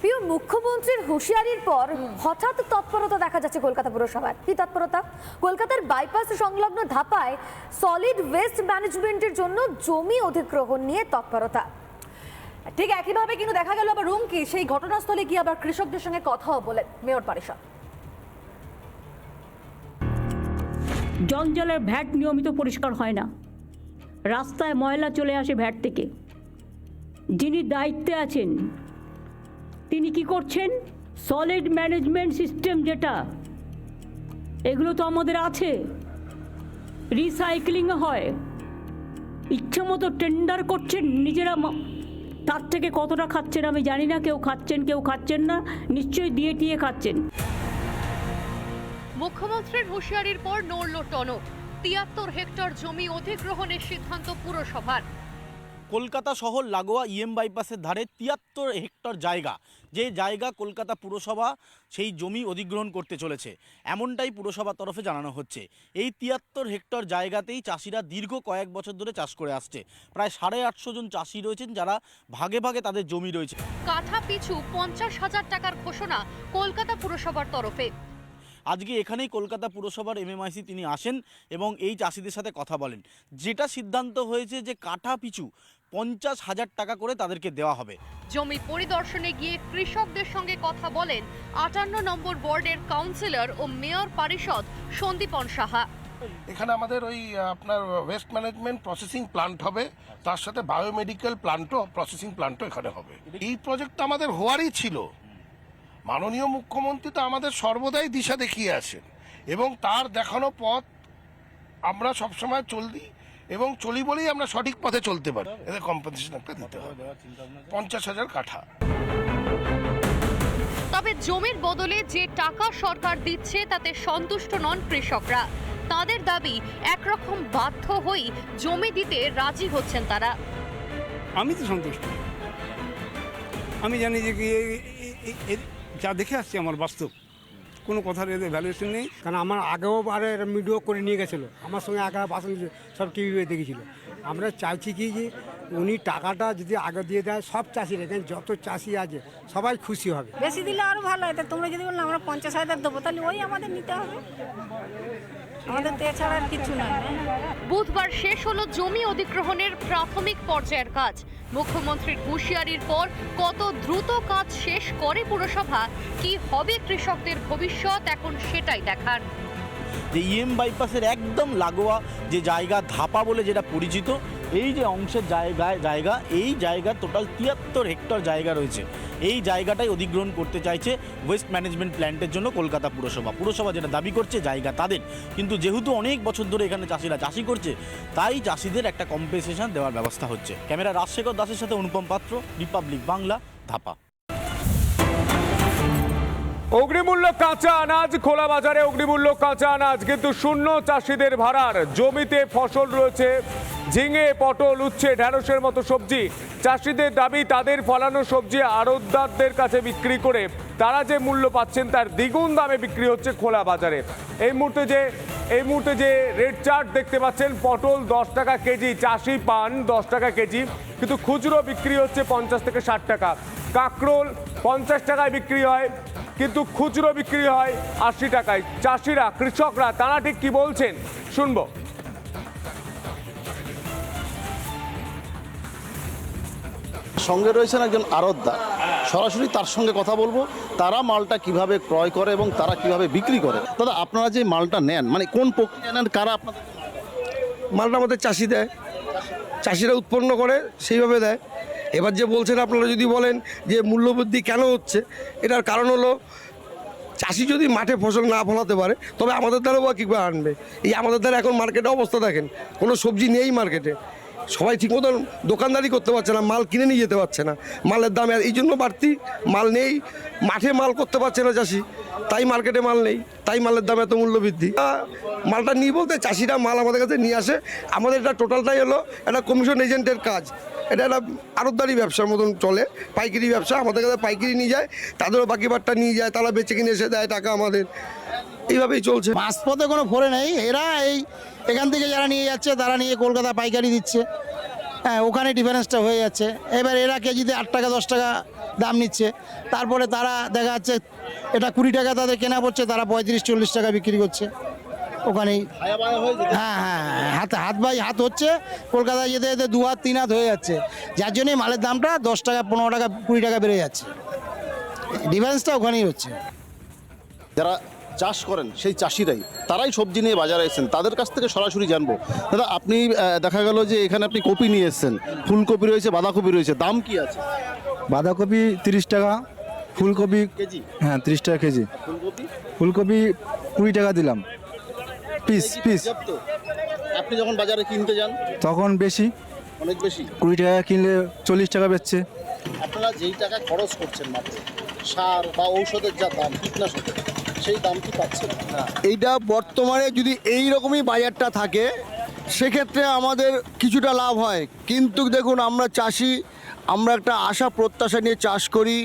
প্রিয় মুখ্যমন্ত্রীর হুঁশিয়ারির পর হঠাৎ তৎপরতা দেখা যাচ্ছে কলকাতা পুরসভার। কি তৎপরতা? কলকাতার বাইপাস সংলগ্ন ধাপায় সলিড ওয়েস্ট ম্যানেজমেন্টের জন্য জমি অধিগ্রহণ নিয়ে তৎপরতা। ঠিক একইভাবে কিন্তু দেখা গেল আবার রুমকি সেই ঘটনাস্থলে গিয়ে আবার কৃষকদের সঙ্গে কথাও বলেন মেয়র পারিষদ। জঞ্জালের ভ্যাট নিয়মিত পরিষ্কার হয় না। রাস্তায় ময়লা চলে আসে ভ্যাট থেকে। যিনি দায়িত্বে আছেন তিনি কি করছেন? সলিড ম্যানেজমেন্ট সিস্টেম যেটা, এগুলো তো আমাদের আছে। রিসাইক্লিং হয়। ইচ্ছে মতো টেন্ডার করছেন, নিজেরা তার থেকে কতটা খাচ্ছেন আমি জানি না, কেউ খাচ্ছেন কেউ খাচ্ছেন না, নিশ্চয়ই দিয়ে টিয়ে খাচ্ছেন। মুখ্যমন্ত্রীর হুঁশিয়ারির পর নড়ল টনক। তিয়াত্তর হেক্টর জমি অধিগ্রহণের সিদ্ধান্ত পুরসভার। কলকাতা শহর লাগোয়া ইএম বাইপাসের ধারে তিয়াত্তর হেক্টর জায়গা। যে জায়গা কলকাতা পুরসভা সেই জমি অধিগ্রহণ করতে চলেছে। এমনটাই পুরসভার তরফে জানানো হচ্ছে। এই তিয়াত্তর হেক্টর জায়গাতেই চাষিরা দীর্ঘ কয়েক বছর ধরে চাষ করে আসছে। প্রায় সাড়ে আটশো জন চাষি রয়েছেন যারা ভাগে ভাগে তাদের জমি রয়েছে। কাঠা পিছু পঞ্চাশ হাজার টাকার ঘোষণা কলকাতা পুরসভার তরফে। আজকে এখানেই কলকাতা পুরসভার এমএমআইসি তিনি আসেন এবং এই চাষিদের সাথে কথা বলেন। যেটা সিদ্ধান্ত হয়েছে যে কাঠা পিছু পঞ্চাশ হাজার টাকা করে তাদেরকে দেওয়া হবে। জমি পরিদর্শনে গিয়ে কৃষকদের সঙ্গে কথা বলেন আটান্ন নম্বর ওয়ার্ডের কাউন্সিলর ও মেয়র পারিষদ সন্দীপন সাহা। এখানে আমাদের ওই আপনার ওয়েস্ট ম্যানেজমেন্ট প্রসেসিং প্লান্ট হবে তার সাথে বায়োমেডিকেল প্লান্টও প্রসেসিং প্লান্টও এখানে হবে। এই প্রজেক্টটা আমাদের হওয়ারই ছিল। মাননীয় মুখ্যমন্ত্রী তো আমাদের সর্বদাই দিশা দেখিয়ে আছেন এবং তার দেখানো পথ আমরা সবসময় চলি এবং চলি বলেই আমরা সঠিক পথে চলতে পারি। এদের কম্পেনসেশন একটা দিতে হবে। পঞ্চাশ হাজার কাঠা। তবে জমির বদলে যে টাকা সরকার দিচ্ছে তাতে সন্তুষ্ট নন কৃষকরা। তাদের দাবি একরকম বাধ্য হয়েই জমি দিতে রাজি হচ্ছেন তারা। আমি তো সন্তুষ্ট। আমি জানি যে কি যা দেখে আসছি আমার বাস্তব। কোনো কথার এদের ভ্যালুয়েশন নেই। কারণ আমার আগেও আর ভিডিও করে নিয়ে গেছিল। আমার সঙ্গে আগে বাসন সব টিভি দেখেছিলো। আমরা চাইছি কি যে উনি টাকাটা যদি আগে দিয়ে দেয়, সব চাষিরা এখানে যত চাষি আছে, সবাই খুশি হবে। বেশি দিলে আরও ভালো হয়। তোমরা যদি বলল আমরা পঞ্চাশ হাজার দেবো, তাহলে ওই আমাদের নিতে হবে। আমাদের তো এছাড়া আর কিছু নয় বুধবার শেষ হলো জমি অধিগ্রহণের প্রাথমিক পর্যায়ের কাজ। মুখ্যমন্ত্রীর হুঁশিয়ারির পর কত দ্রুত কাজ শেষ করে পুরসভা কি হবে কৃষকদের ভবিষ্যৎ এখন সেটাই দেখার। যে ইএম বাইপাসের একদম লাগোয়া যে জায়গা ধাপা বলে যেটা পরিচিত এই যে অংশের জায়গায় জায়গা এই জায়গা টোটাল তিয়াত্তর হেক্টর জায়গা রয়েছে। এই জায়গাটাই অধিগ্রহণ করতে চাইছে ওয়েস্ট ম্যানেজমেন্ট প্ল্যান্টের জন্য কলকাতা পুরসভা। পুরসভা যেটা দাবি করছে, জায়গা তাদের। কিন্তু যেহেতু অনেক বছর ধরে এখানে চাষিরা চাষি করছে, তাই চাষিদের একটা কম্পেনসেশন দেওয়ার ব্যবস্থা হচ্ছে। ক্যামেরা রাজশেখর দাসের সাথে অনুপম পাত্র রিপাবলিক বাংলা ধাপা। অগ্নিমূল্য কাঁচা আনাজ, খোলা বাজারে অগ্নিমূল্য কাঁচা আনাজ, কিন্তু শূন্য চাষিদের ভাড়ার। জমিতে ফসল রয়েছে ঝিঙে, পটল, উচ্ছে, ঢ্যাঁড়সের মতো সবজি। চাষিদের দাবি, তাদের ফলানো সবজি আড়তদারদের কাছে বিক্রি করে তারা যে মূল্য পাচ্ছেন তার দ্বিগুণ দামে বিক্রি হচ্ছে খোলা বাজারে। এই মুহূর্তে যে, এই মুহূর্তে যে রেড চার্ট দেখতে পাচ্ছেন, পটল দশ টাকা কেজি, চাষি পান দশ টাকা কেজি, কিন্তু খুচরো বিক্রি হচ্ছে পঞ্চাশ থেকে ষাট টাকা। কাঁকরোল পঞ্চাশ টাকায় বিক্রি হয়, কিন্তু খুচরো বিক্রি হয় আশি টাকায়। চাষিরা, কৃষকরা, তারা ঠিক কি বলছেন? শুনব। সঙ্গে রয়েছেন একজন আড়তদার। সরাসরি তার সঙ্গে কথা বলব, তারা মালটা কীভাবে ক্রয় করে এবং তারা কীভাবে বিক্রি করে। দাদা, আপনারা যে মালটা নেন মানে কোন প্রক্রিয়া নেন, কারা আপনাদের মালটা আমাদের চাষি দেয়। চাষিরা উৎপন্ন করে, সেইভাবে দেয়। এবার যে বলছেন আপনারা যদি বলেন যে মূল্যবৃদ্ধি কেন হচ্ছে, এটার কারণ হলো চাষি যদি মাঠে ফসল না ফলাতে পারে, তবে আমাদের দ্বারা বা কীভাবে আনবে? এই আমাদের দ্বারা এখন মার্কেটে অবস্থা দেখেন, কোনো সবজি নেই মার্কেটে সবাই ঠিক মতন দোকানদারি করতে পারছে না, মাল কিনে নিয়ে যেতে পারছে না। মালের দাম এই জন্য বাড়তি মাল নেই, মাঠে মাল করতে পারছে না চাষি। তাই মার্কেটে মাল নেই, তাই মালের দাম এত মূল্য বৃদ্ধি। মালটা নিয়ে বলতে চাষিরা মাল আমাদের কাছে নিয়ে আসে। আমাদের এটা টোটালটাই হলো একটা কমিশন এজেন্টের কাজ। এটা একটা আড়তদারি ব্যবসার মতন চলে, পাইকারি ব্যবসা। আমাদের কাছে পাইকারি নিয়ে যায়, তাদেরও বাকি বারটা নিয়ে যায়, তারা বেচে কিনে এসে দেয় টাকা আমাদের। এইভাবেই চলছে। মাঝপথে কোনো ফোরে নেই। এরা এই এখান থেকে যারা নিয়ে যাচ্ছে তারা নিয়ে কলকাতা পাইকারি দিচ্ছে। হ্যাঁ ওখানে ডিফারেন্সটা হয়ে যাচ্ছে। এবার এরা কেজিতে আট টাকা দশ টাকা দাম নিচ্ছে। তারপরে তারা দেখা যাচ্ছে এটা কুড়ি টাকা তাদের কেনা পড়ছে তারা পঁয়ত্রিশ চল্লিশ টাকা বিক্রি করছে। ওখানেই। হায়া হয়ে হ্যাঁ হ্যাঁ হ্যাঁ, হাত হাত বাই হাত হচ্ছে। কলকাতায় যেতে যেতে দু হাত তিন হাত হয়ে যাচ্ছে। যার জন্যই মালের দামটা দশ টাকা পনেরো টাকা কুড়ি টাকা বেড়ে যাচ্ছে। ডিফারেন্সটা ওখানেই হচ্ছে। যারা চাষ করেন সেই চাষিরাই। তারাই সবজি নিয়ে বাজারে এসেছেন। তাদের কাছ থেকে সরাসরি জানব। দাদা আপনি দেখা গেল যে এখানে আপনি কপি নিয়ে এসেছেন। ফুলকপি রয়েছে বাঁধাকপি রয়েছে। দাম কি আছে? বাঁধাকপি তিরিশ টাকা ফুলকপি কেজি? হ্যাঁ তিরিশ টাকা কেজি। ফুলকপি? ফুলকপি কুড়ি টাকা দিলাম। Piece piece? আপনি যখন বাজারে কিনতে যান? তখন বেশি। অনেক বেশি? কুড়ি টাকা কিনলে চল্লিশ টাকা বেচছে। আপনারা যেই টাকা খরচ করছেন মাত্র সার বা ঔষধের যা দাম কীটনাশকের সেই দাম কি পাচ্ছেন না? এইটা বর্তমানে যদি এই রকমই বাজারটা থাকে সেক্ষেত্রে আমাদের কিছুটা লাভ হয়। কিন্তু দেখুন আমরা চাষি আমরা একটা আশা প্রত্যাশা নিয়ে চাষ করি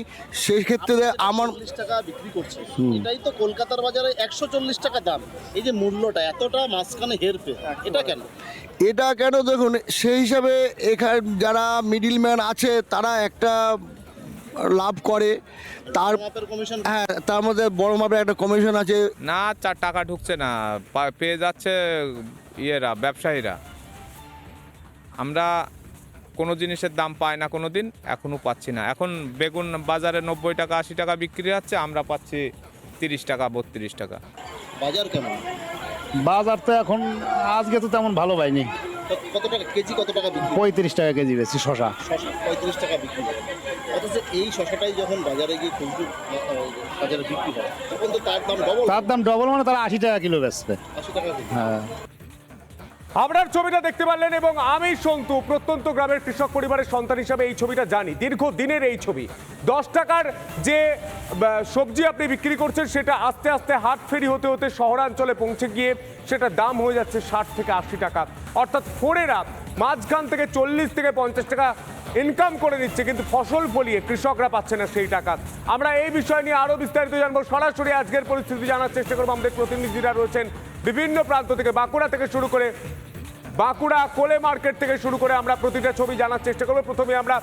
সেক্ষেত্রে আমার চল্লিশ টাকা বিক্রি করছে এটাই তো কলকাতার বাজারে একশো চল্লিশ টাকা দাম। এই যে মূল্যটা এতটা মাঝখানে হেরফে এটা কেন? এটা কেন দেখুন সেই হিসাবে এখানে যারা মিডিলম্যান আছে তারা একটা লাভ করে। তার হ্যাঁ তার মধ্যে বড় মাপের একটা কমিশন আছে। না চার টাকা ঢুকছে না। পেয়ে যাচ্ছে ইয়েরা ব্যবসায়ীরা। আমরা কোনো জিনিসের দাম পাই না কোনো দিন এখনও পাচ্ছি না। এখন বেগুন বাজারে নব্বই টাকা আশি টাকা বিক্রি হচ্ছে আমরা পাচ্ছি তিরিশ টাকা বত্রিশ টাকা। বাজার কেমন? বাজার তো এখন আজকে তো তেমন ভালো পাইনি। কত- টাকা কেজি কত টাকা পঁয়ত্রিশ টাকা কেজি বেশি শশা। শশা পঁয়ত্রিশ টাকা বিক্রি। করে অথচ এই শশাটাই যখন বাজারে গিয়ে খুচরো বাজারে বিক্রি হয় তখন তো তার দাম ডবল তার দাম ডবল মানে তারা আশি টাকা কিলো বেচবে। আশি টাকা হ্যাঁ। আপনার ছবিটা দেখতে পারলেন এবং আমি সন্তু প্রত্যন্ত গ্রামের কৃষক পরিবারের সন্তান হিসাবে এই ছবিটা জানি। দীর্ঘ দিনের এই ছবি। দশ টাকার যে সবজি আপনি বিক্রি করছেন সেটা আস্তে আস্তে হাট ফেরি হতে হতে শহরাঞ্চলে পৌঁছে গিয়ে সেটা দাম হয়ে যাচ্ছে ষাট থেকে আশি টাকা। অর্থাৎ ফোরেরা মাঝখান থেকে চল্লিশ থেকে পঞ্চাশ টাকা ইনকাম করে নিচ্ছে কিন্তু ফসল ফলিয়ে কৃষকরা পাচ্ছে না সেই টাকা। আমরা এই বিষয় নিয়ে আরও বিস্তারিত জানব। সরাসরি আজকের পরিস্থিতি জানার চেষ্টা করব। আমাদের প্রতিনিধিরা রয়েছেন বিভিন্ন প্রান্ত থেকে, বাঁকুড়া থেকে শুরু করে বাঁকুড়া কোলে মার্কেট থেকে শুরু করে আমরা প্রতিটা ছবি জানার চেষ্টা করব। প্রথমে আমরা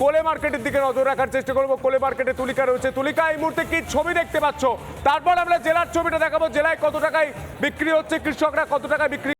কোলে মার্কেটের দিকে নজর রাখার চেষ্টা করব। কোলে মার্কেটে তুলিকা রয়েছে। তুলিকা, এই মুহূর্তে কি ছবি দেখতে পাচ্ছ? তারপর আমরা জেলার ছবিটা দেখাবো। জেলায় কত টাকায় বিক্রি হচ্ছে? কৃষকরা কত টাকায় বিক্রি